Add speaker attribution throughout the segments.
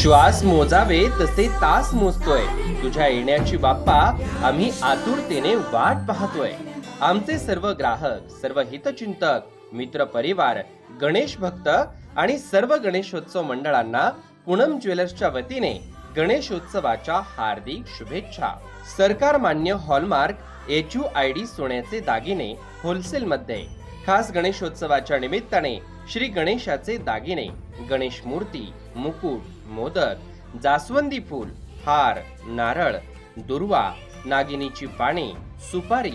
Speaker 1: श्वास मोजावे तसे तास मोजतोय. तुझ्या येण्याची बाप्पा आम्ही आतुरतेने वाट पाहतोय. आमचे सर्व ग्राहक सर्व हितचिंतक मित्र परिवार गणेश भक्त आणि सर्व गणेशोत्सव मंडळांना पूनम ज्वेलर्सच्या वतीने गणेशोत्सवाच्या हार्दिक शुभेच्छा. सरकार मान्य hallmark H U I D सोन्याचे दागिने होलसेल मध्ये खास गणेशोत्सवाच्या निमित्ताने श्री गणेशाचे दागिने गणेश मूर्ती मुकुट मोदक जास्वंदी फूल हार नारळ दुर्वा नागिनीची पाने सुपारी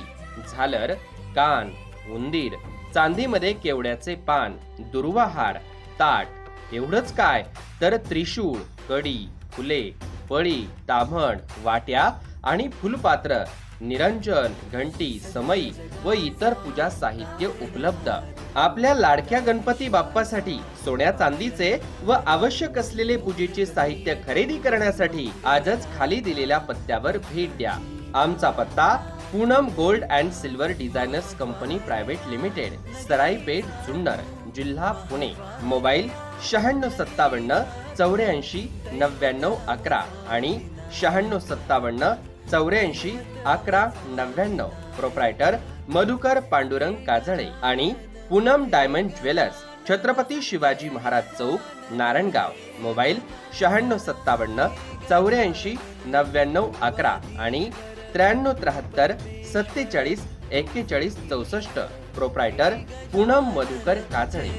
Speaker 1: झालर कान उंदीर चांदीमध्ये केवड्याचे पान दुर्वा हार ताट एवढंच काय? तर त्रिशूळ कडी फुले पळी ताम्हण वाट्या आणि फुलपात्र निरंजन घंटी समई व इतर पूजा साहित्य उपलब्ध. आपल्या लाडक्या गणपती बाप्पासाठी सोन्या चांदीचे व आवश्यक असलेले पूजेचे साहित्य खरेदी करण्यासाठी आजच खाली दिलेल्या पत्त्यावर भेट द्या. आमचा पत्ता Poonam gold and silver designers company private limited Saraipeth Junnar जिल्हा पुणे. मोबाईल शहाण्णव सत्तावन्न चौऱ्याऐंशी नव्याण्णव अकरा आणि शहाण्णव सत्तावन्न चौऱ्याऐंशी अकरा नव्याण्णव. प्रोप्रायटर मधुकर पांडुरंग काजळे आणि पूनम डायमंड ज्वेलर्स छत्रपती शिवाजी महाराज चौक नारायणगाव. मोबाईल शहाण्णव सत्तावन्न चौऱ्याऐंशी नव्याण्णव अकरा आणि त्र्याण्णव त्र्याहत्तर सत्तेचाळीस एक्केचाळीस चौसष्ट. प्रोप्रायटर पूनम मधुकर काजळे.